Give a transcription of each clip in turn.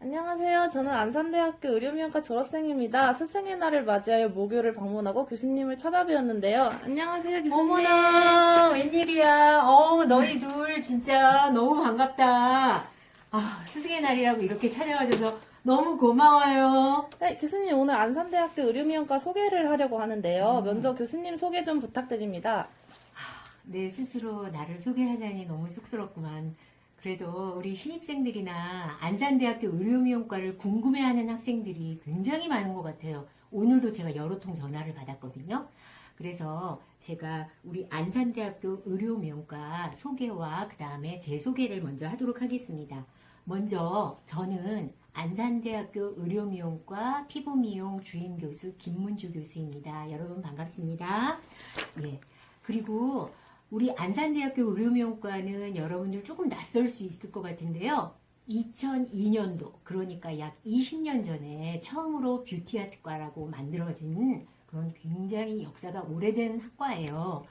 안녕하세요. 저는 안산대학교 의료미용과 졸업생입니다. 스승의 날을 맞이하여 모교를 방문하고 교수님을 찾아뵈었는데요. 안녕하세요, 교수님. 어머나, 웬일이야. 어, 너희 둘 진짜 너무 반갑다. 아, 스승의 날이라고 이렇게 찾아와줘서 너무 고마워요. 네, 교수님 오늘 안산대학교 의료미용과 소개를 하려고 음. 하는데요. 먼저 교수님 소개 좀 부탁드립니다. 내 스스로 나를 소개하자니 너무 쑥스럽구만. 그래도 우리 신입생들이나 안산대학교 의료미용과를 궁금해하는 학생들이 굉장히 많은 것 같아요. 오늘도 제가 여러 통 전화를 받았거든요. 그래서 제가 우리 안산대학교 의료미용과 소개와 그 다음에 제 소개를 먼저 하도록 하겠습니다. 먼저 저는 안산대학교 의료미용과 피부미용 주임 교수 김문주 교수입니다. 여러분 반갑습니다. 예. 그리고 우리 안산대학교 의료미용과는 여러분들 조금 낯설 수 있을 것 같은데요. 2002년도, 그러니까 약 20년 전에 처음으로 뷰티아트과라고 만들어진 그런 굉장히 역사가 오래된 학과예요.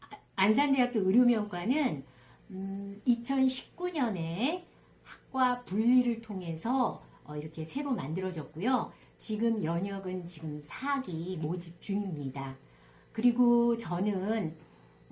아- 안산대학교 의료미용과는 음, 2019년에 학과 분리를 통해서 어, 이렇게 새로 만들어졌고요. 지금 연역은 지금 4기 모집 중입니다. 그리고 저는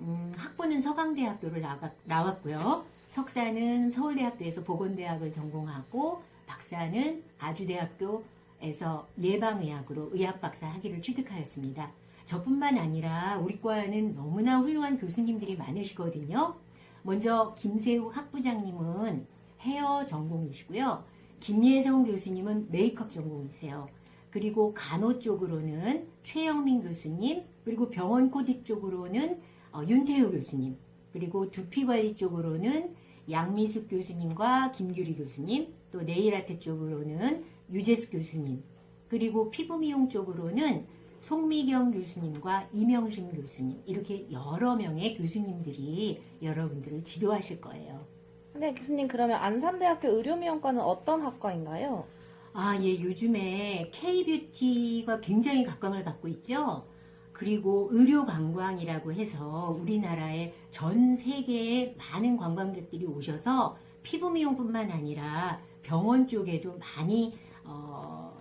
음, 학부는 서강대학교를 나가, 나왔고요. 석사는 서울대학교에서 보건대학을 전공하고 박사는 아주대학교에서 예방의학으로 의학박사 학위를 취득하였습니다. 저뿐만 아니라 우리 과에는 너무나 훌륭한 교수님들이 많으시거든요. 먼저 김세우 학부장님은 헤어 전공이시고요. 김예성 교수님은 메이크업 전공이세요. 그리고 간호 쪽으로는 최영민 교수님, 그리고 병원 코디 쪽으로는 어, 윤태우 교수님, 그리고 두피 관리 쪽으로는 양미숙 교수님과 김규리 교수님, 또 네일아트 쪽으로는 유재숙 교수님, 그리고 피부 미용 쪽으로는 송미경 교수님과 이명심 교수님, 이렇게 여러 명의 교수님들이 여러분들을 지도하실 거예요. 네, 교수님 그러면 안산대학교 의료미용과는 어떤 학과인가요? 아, 예, 요즘에 K-뷰티가 굉장히 각광을 받고 있죠. 그리고 의료 관광이라고 해서 우리나라에 전 세계에 많은 관광객들이 오셔서 피부 미용뿐만 아니라 병원 쪽에도 많이 어,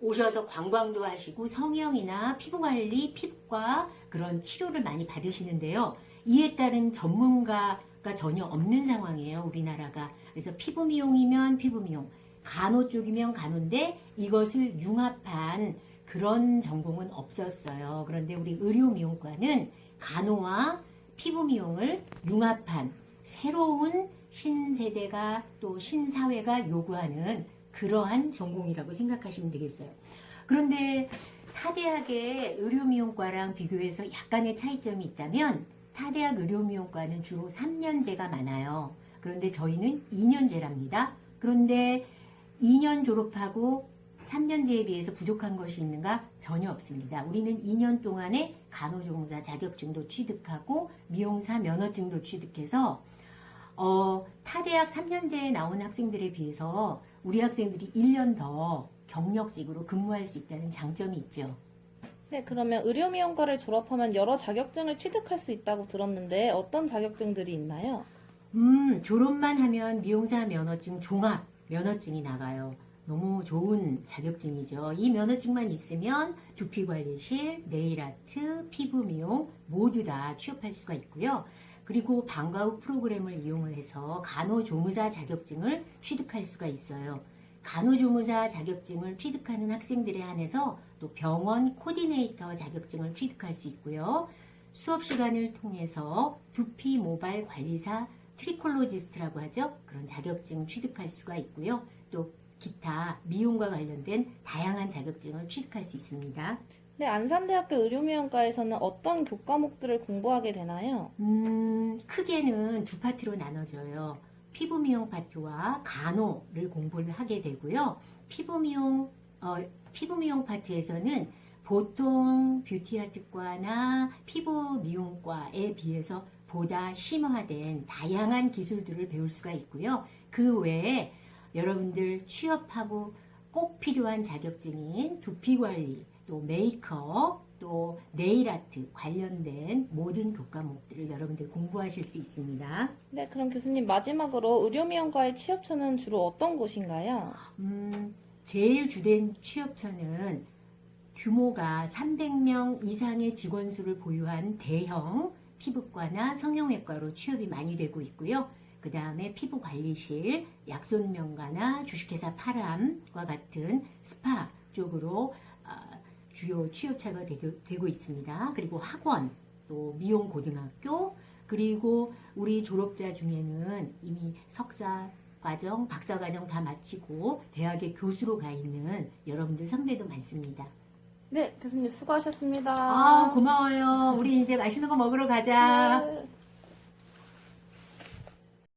오셔서 관광도 하시고 성형이나 피부 관리, 피부과 그런 치료를 많이 받으시는데요. 이에 따른 전문가가 전혀 없는 상황이에요, 우리나라가. 그래서 피부 미용이면 피부 미용, 간호 쪽이면 간호인데 이것을 융합한 그런 전공은 없었어요. 그런데 우리 의료 미용과는 간호와 피부 미용을 융합한 새로운 신세대가 또 신사회가 요구하는 그러한 전공이라고 생각하시면 되겠어요. 그런데 타대학의 의료미용과랑 비교해서 약간의 차이점이 있다면 타대학 의료미용과는 주로 3년제가 많아요. 그런데 저희는 2년제랍니다. 그런데 2년 졸업하고 3년제에 비해서 부족한 것이 있는가? 전혀 없습니다. 우리는 2년 동안에 간호조무사 자격증도 취득하고 미용사 면허증도 취득해서 어, 타 대학 3년제에 나온 학생들에 비해서 우리 학생들이 1년 더 경력직으로 근무할 수 있다는 장점이 있죠. 네, 그러면 의료미용과를 졸업하면 여러 자격증을 취득할 수 있다고 들었는데 어떤 자격증들이 있나요? 음, 졸업만 하면 미용사 면허증 종합 면허증이 나가요. 너무 좋은 자격증이죠. 이 면허증만 있으면 두피관리실, 네일아트, 피부미용 모두 다 취업할 수가 있고요. 그리고 방과 후 프로그램을 이용을 해서 간호조무사 자격증을 취득할 수가 있어요. 간호조무사 자격증을 취득하는 학생들에 한해서 또 병원 코디네이터 자격증을 취득할 수 있고요. 수업 시간을 통해서 두피 모발 관리사 트리콜로지스트라고 하죠. 그런 자격증 취득할 수가 있고요. 또 기타 미용과 관련된 다양한 자격증을 취득할 수 있습니다. 네, 안산대학교 의료미용과에서는 어떤 교과목들을 공부하게 되나요? 음, 크게는 두 파트로 나눠져요. 피부 미용 파트와 간호를 공부를 하게 되고요. 피부 미용 어, 피부 미용 파트에서는 보통 뷰티 아트과나 피부 미용과에 비해서 보다 심화된 다양한 기술들을 배울 수가 있고요. 그 외에 여러분들 취업하고 꼭 필요한 자격증인 두피 관리, 또 메이크업, 또 네일 아트 관련된 모든 교과목들을 여러분들 공부하실 수 있습니다. 네, 그럼 교수님 마지막으로 의료미용과의 취업처는 주로 어떤 곳인가요? 음, 제일 주된 취업처는 규모가 300명 이상의 직원 수를 보유한 대형 피부과나 성형외과로 취업이 많이 되고 있고요. 그 다음에 피부 관리실, 약손명가나 주식회사 파람과 같은 스파 쪽으로 아, 주요 취업처가 되고, 되고 있습니다. 그리고 학원, 또 미용고등학교, 그리고 우리 졸업자 중에는 이미 석사 과정, 박사 과정 다 마치고 대학의 교수로 가 있는 여러분들 선배도 많습니다. 네, 교수님 수고하셨습니다. 아, 고마워요. 우리 이제 맛있는 거 먹으러 가자. 네.